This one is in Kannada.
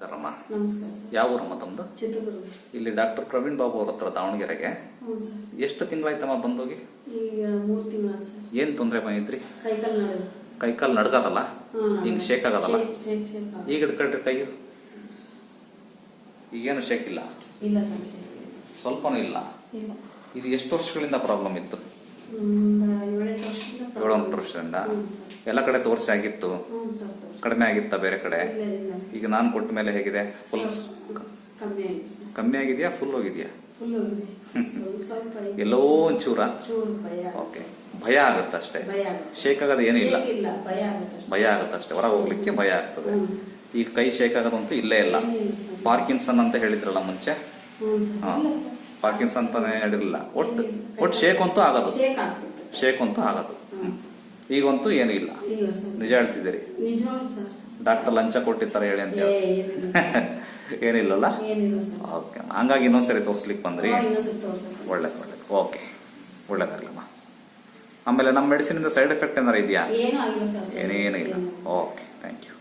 ಸರ್ ಯಾವ ಊರಮ್ಮ ತಮ್ಮದು ಇಲ್ಲಿ ಡಾಕ್ಟರ್ ಪ್ರವೀಣ್ ಬಾಬು ಅವ್ರ ಹತ್ರ ದಾವಣಗೆರೆಗೆ. ಎಷ್ಟು ತಿಂಗಳಾಯ್ತಮ್ಮ ಬಂದೋಗಿ? ಏನ್ ತೊಂದರೆ ಬಂದಿದ್ರಿ ಕೈ ಕಾಲು ಕೈಕಾಲು ನಡ್ಗದಲ್ಲ ಹಿಂಗ್ ಶೇಕ್ ಆಗದಲ್ಲ ಈಗ ಹಿಡ್ಕೊಳ್ರಿ ಕೈ ಈಗೇನು ಶೇಕ್ ಇಲ್ಲ? ಸ್ವಲ್ಪನೂ ಇಲ್ಲ? ಇದು ಎಷ್ಟು ವರ್ಷಗಳಿಂದ ಪ್ರಾಬ್ಲಮ್ ಇತ್ತು? ವರ್ಷದಿಂದ ಎಲ್ಲ ಕಡೆ ತೋರಿಸಿ ಆಗಿತ್ತು. ಕಡಿಮೆ ಆಗಿತ್ತಾ ಬೇರೆ ಕಡೆ? ಈಗ ನಾನು ಕೊಟ್ಟ ಮೇಲೆ ಹೇಗಿದೆ? ಫುಲ್ ಕಮ್ಮಿ ಆಗಿದೆ ಆಗಿದೆಯಾ? ಫುಲ್ ಹೋಗಿದೆಯಾ. ಎಲ್ಲೋ ಒಂಚೂರ? ಓಕೆ ಭಯ ಆಗುತ್ತೆ. ಶೇಕ್ ಆಗೋದು ಏನೂ ಇಲ್ಲ ಭಯ ಆಗುತ್ತೆ ಅಷ್ಟೇ. ಹೊರ ಹೋಗ್ಲಿಕ್ಕೆ ಭಯ ಆಗ್ತದೆ. ಈಗ ಕೈ ಶೇಕ್ ಆಗೋದಂತೂ ಇಲ್ಲೇ ಇಲ್ಲ. ಪಾರ್ಕಿನ್ಸನ್ ಅಂತ ಹೇಳಿದ್ರಲ್ಲ ಮುಂಚೆ? ಪಾರ್ಕಿನ್ಸನ್ ಅಂತಾನೆ ಹೇಳಿರಲಿಲ್ಲ. ಒಟ್ಟು ಒಟ್ಟು ಶೇಕ್ ಅಂತೂ ಆಗೋದು. ಶೇಕ್ ಅಂತೂ ಆಗೋದು. ಹ್ಮ್. ಈಗಂತೂ ಏನೂ ಇಲ್ಲ. ನಿಜ ಹೇಳ್ತಿದ್ದೀರಿ. ಡಾಕ್ಟರ್ ಲಂಚ ಕೊಟ್ಟಿರ್ತಾರೆ ಹೇಳಿ ಅಂತ ಹೇಳಿ. ಏನಿಲ್ಲ ಏನಿಲ್ಲಲ್ಲ ಓಕೆ ಹಂಗಾಗಿ ಇನ್ನೊಂದ್ಸರಿ ತೋರಿಸ್ಲಿಕ್ಕೆ ಬಂದ್ರಿ. ಒಳ್ಳೇದು ಒಳ್ಳೇದು. ಓಕೆ. ಒಳ್ಳೇದಾಗ್ಲಮ್ಮ ಆಮೇಲೆ ನಮ್ಮ ಮೆಡಿಸಿನಿಂದ ಸೈಡ್ ಎಫೆಕ್ಟ್ ಏನಾರು ಇದೆಯಾ? ಏನೇನು ಇಲ್ಲ. Okay thank you.